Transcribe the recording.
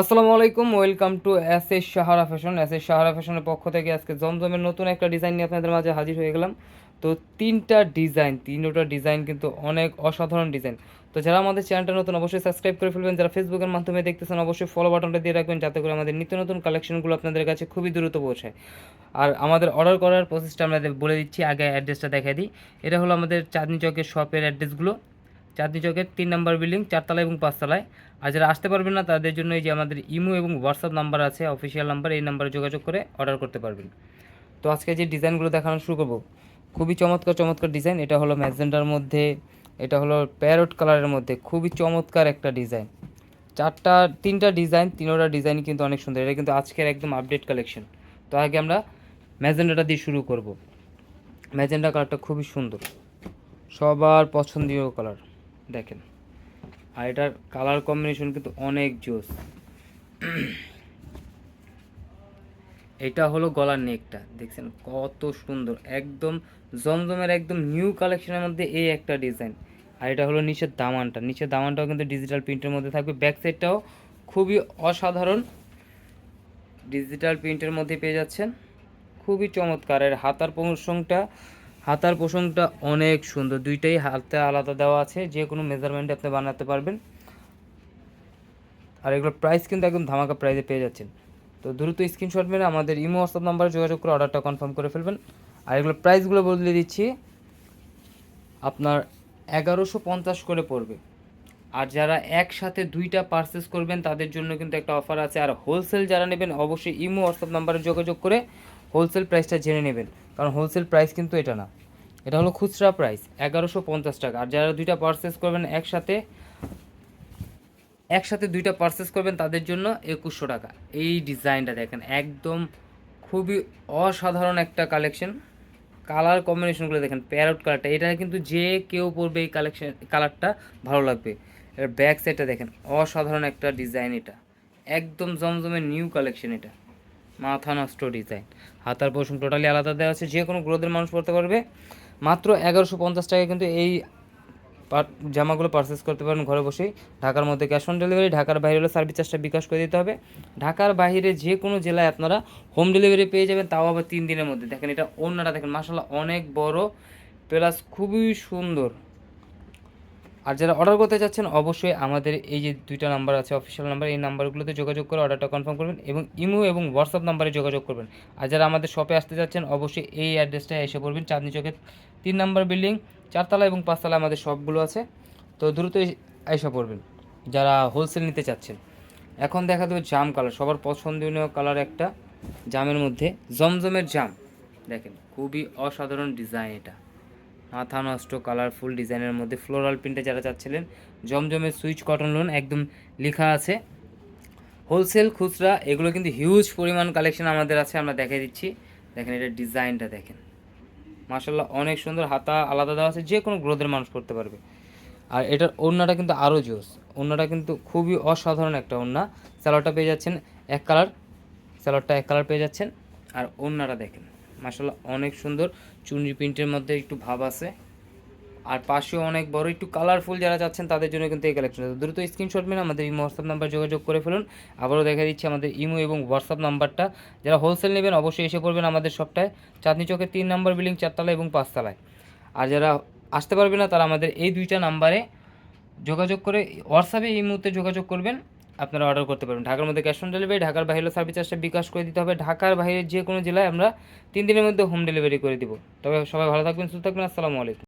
আসসালামু আলাইকুম, welcome to S S Sahara fashion. S S Sahara ফ্যাশনের পক্ষ থেকে আজকে জমজমের নতুন একটা ডিজাইন নিয়ে আপনাদের মাঝে হাজির হয়ে গেলাম। তো তিনটা ডিজাইন তিনটা ডিজাইন কিন্তু অনেক অসাধারণ ডিজাইন। তো যারা আমাদের চ্যানেলটা নতুন, অবশ্যই সাবস্ক্রাইব করে ফেলবেন। যারা ফেসবুকের মাধ্যমে দেখতেছেন, অবশ্যই ফলো বাটনটা দিয়ে রাখবেন, যাতে করে আমাদের নিত্য নতুন কালেকশনগুলো আপনাদের কাছে খুবই দ্রুত পৌঁছায় আর আমাদের অর্ডার করার প্রসেসটা আমরা বলে দিচ্ছি, আগে অ্যাড্রেসটা দেখাই দিই। এটা হলো আমাদের চাঁদনি চকের শপের অ্যাড্রেসগুলো চাঁদনি চকের তিন নাম্বার বিল্ডিং চারতলা এবং পাঁচতলায়। আর যারা আসতে পারবেন না, তাদের জন্য এই যে আমাদের ইমো এবং হোয়াটসঅ্যাপ নাম্বার আছে, অফিসিয়াল নাম্বার, এই নাম্বারে যোগাযোগ করে অর্ডার করতে পারবেন। তো আজকে যে ডিজাইনগুলো দেখানো শুরু করব, খুবই চমৎকার চমৎকার ডিজাইন। এটা হলো ম্যাজেন্ডার মধ্যে, এটা হলো প্যারট কালারের মধ্যে, খুবই চমৎকার একটা ডিজাইন। চারটা, তিনটা ডিজাইন, তিনোটা ডিজাইন কিন্তু অনেক সুন্দর। এটা কিন্তু আজকের একদম আপডেট কালেকশন। তো আগে আমরা ম্যাজেন্ডাটা দিয়ে শুরু করব। ম্যাজেন্ডা কালারটা খুবই সুন্দর। সবার পছন্দীয় কালার। দেখেন। আর এটার কালার কম্বিনেশন কিন্তু অনেক জোস। এটা হলো গলার নেকটা, দেখছেন কত সুন্দর, একদম জমজমের একদম নিউ কালেকশনের মধ্যে এই একটা ডিজাইন আর এটা হলো নিচের দামানটা, নিচের দামানটাও কিন্তু ডিজিটাল প্রিন্টের মধ্যে থাকবে। ব্যাক সাইডটাও খুবই অসাধারণ ডিজিটাল প্রিন্টের মধ্যে পেয়ে যাচ্ছেন। খুবই চমৎকার, এর হাতার পোষণটা হাতার পোষণটা অনেক সুন্দর। দুইটাই হাতে আলাদা দেওয়া আছে যে কোনো মেজারমেন্টে আপনি বানাতে পারবেন। আর এগুলোর প্রাইস কিন্তু একদম ধামাকা প্রাইসে পেয়ে যাচ্ছেন। তো দ্রুত স্ক্রিনশট মেরে আমাদের ইমো হোয়াটসঅ্যাপ নাম্বারে যোগাযোগ করে অর্ডারটা কনফার্ম করে ফেলবেন। আর এগুলোর প্রাইসগুলো বদলে দিচ্ছি। আপনার এগারোশো পঞ্চাশ করে পড়বে। আর যারা একসাথে দুইটা পারচেস করবেন, তাদের জন্য কিন্তু একটা অফার আছে। আর হোলসেল যারা নেবেন, অবশ্যই ইমো হোয়াটসঅ্যাপ নাম্বারে যোগাযোগ করে হোলসেল প্রাইসটা জেনে নেবেন, কারণ হোলসেল প্রাইস কিন্তু এটা না। এটা হলো খুচরা প্রাইস, এগারোশো পঞ্চাশ টাকা। আর যারা দুইটা পারচেস করবেন একসাথে একসাথে দুইটা পারচেস করবেন তাদের জন্য একুশশো টাকা। এই ডিজাইনটা দেখেন, একদম খুবই অসাধারণ একটা কালেকশন কালার কম্বিনেশনগুলো দেখেন প্যারট কালারটা এটা কিন্তু যে কেউ পরবে এই কালেকশন কালারটা ভালো লাগবে। এর ব্যাক সাইডটা দেখেন, অসাধারণ একটা ডিজাইন এটা। একদম জমজমের নিউ কালেকশন এটা। মাথা নষ্ট ডিজাইন। হাতার পোষণ টোটালি আলাদা দেওয়া আছে যে কোনো গ্রোথের মানুষ পড়তে পারবে। মাত্র এগারোশো পঞ্চাশ টাকায় কিন্তু এই জামাগুলো পারচেস করতে পারেন ঘরে বসেই। ঢাকার মধ্যে ক্যাশ অন ডেলিভারি ঢাকার বাইরে হলে সার্ভিস চার্জটা বিকাশ করে দিতে হবে। ঢাকার বাইরে যে কোনো জেলায় আপনারা হোম ডেলিভারি পেয়ে যাবেন, তাও আবার তিন দিনের মধ্যে। দেখেন এটা অন্যটা দেখেন মাসাল্লাহ অনেক বড়। প্লাস খুবই সুন্দর। আর যারা অর্ডার করতে চাচ্ছেন, অবশ্যই আমাদের এই যে দুইটা নাম্বার আছে অফিসিয়াল নাম্বার এই নাম্বারগুলোতে যোগাযোগ করে অর্ডারটা কনফার্ম করবেন এবং ইমো এবং হোয়াটসঅ্যাপ নাম্বারে যোগাযোগ করবেন। আর যারা আমাদের শপে আসতে যাচ্ছেন অবশ্যই এই অ্যাড্রেসটায় এসে পড়বেন, চাঁদনি চকের তিন নাম্বার বিল্ডিং চারতলা এবং পাঁচতলা আমাদের শপগুলো আছে। তো দ্রুত এসে পড়বেন, যারা হোলসেল নিতে চাচ্ছেন। এখন দেখা দেবে জাম কালার সবার পছন্দনীয় কালার একটা, জামের মধ্যে জমজমের জাম। দেখেন, খুবই অসাধারণ ডিজাইন এটা। মাথা নষ্ট কালারফুল ডিজাইনের মধ্যে ফ্লোরাল প্রিন্টে যারা চাচ্ছিলেন, জমজমের সুইচ কটন লোন একদম লেখা আছে। হোলসেল খুচরা, এগুলো কিন্তু হিউজ পরিমাণ কালেকশন আমাদের আছে, আমরা দেখাই দিচ্ছি। দেখেন এটা ডিজাইনটা দেখেন। মার্শাল্লাহ অনেক সুন্দর হাতা আলাদা দেওয়া আছে, যে কোনো গ্রোথের মানুষ করতে পারবে। আর এটার ওড়নাটা কিন্তু আরও জোস ওড়নাটা কিন্তু খুবই অসাধারণ একটা ওড়না স্যালোয়ারটা পেয়ে যাচ্ছেন এক কালার স্যালোয়ারটা এক কালার পেয়ে যাচ্ছেন। আর ওড়নাটা দেখেন। মার্শাল্লাহ অনেক সুন্দর। চুনরি প্রিন্টের মধ্যে একটু ভাব আছে। আর পাশেও অনেক বড়, একটু কালারফুল যারা চাচ্ছেন তাদের জন্য কিন্তু এই কালেকশন দ্রুত স্ক্রিনশট মেনে আমাদের ইমো হোয়াটসঅ্যাপ নাম্বার যোগাযোগ করে ফেলুন। আবারও দেখা দিচ্ছি আমাদের ইমো এবং হোয়াটসঅ্যাপ নাম্বারটা। যারা হোলসেল নেবেন অবশ্যই এসে পড়বেন আমাদের সবটায়। চাঁদনি চকের তিন নম্বর বিল্ডিং, চারতলা এবং পাঁচতলায়। আর যারা আসতে পারবে না তারা আমাদের এই দুইটা নাম্বারে যোগাযোগ করে হোয়াটসঅ্যাপে এই মুহূর্তে যোগাযোগ করবেন। আপনারা অর্ডার করতে পারবেন। ঢাকার মধ্যে ক্যাশ অন ডেলিভারি ঢাকার বাইরে সার্ভিস চার্জটা বিকাশ করে দিতে হবে। ঢাকার বাইরে যে কোনো জেলায় আমরা তিন দিনের মধ্যে হোম ডেলিভারি করে দিব। তবে সবাই ভালো থাকবেন, সুস্থ থাকবেন। আসসালামু আলাইকুম।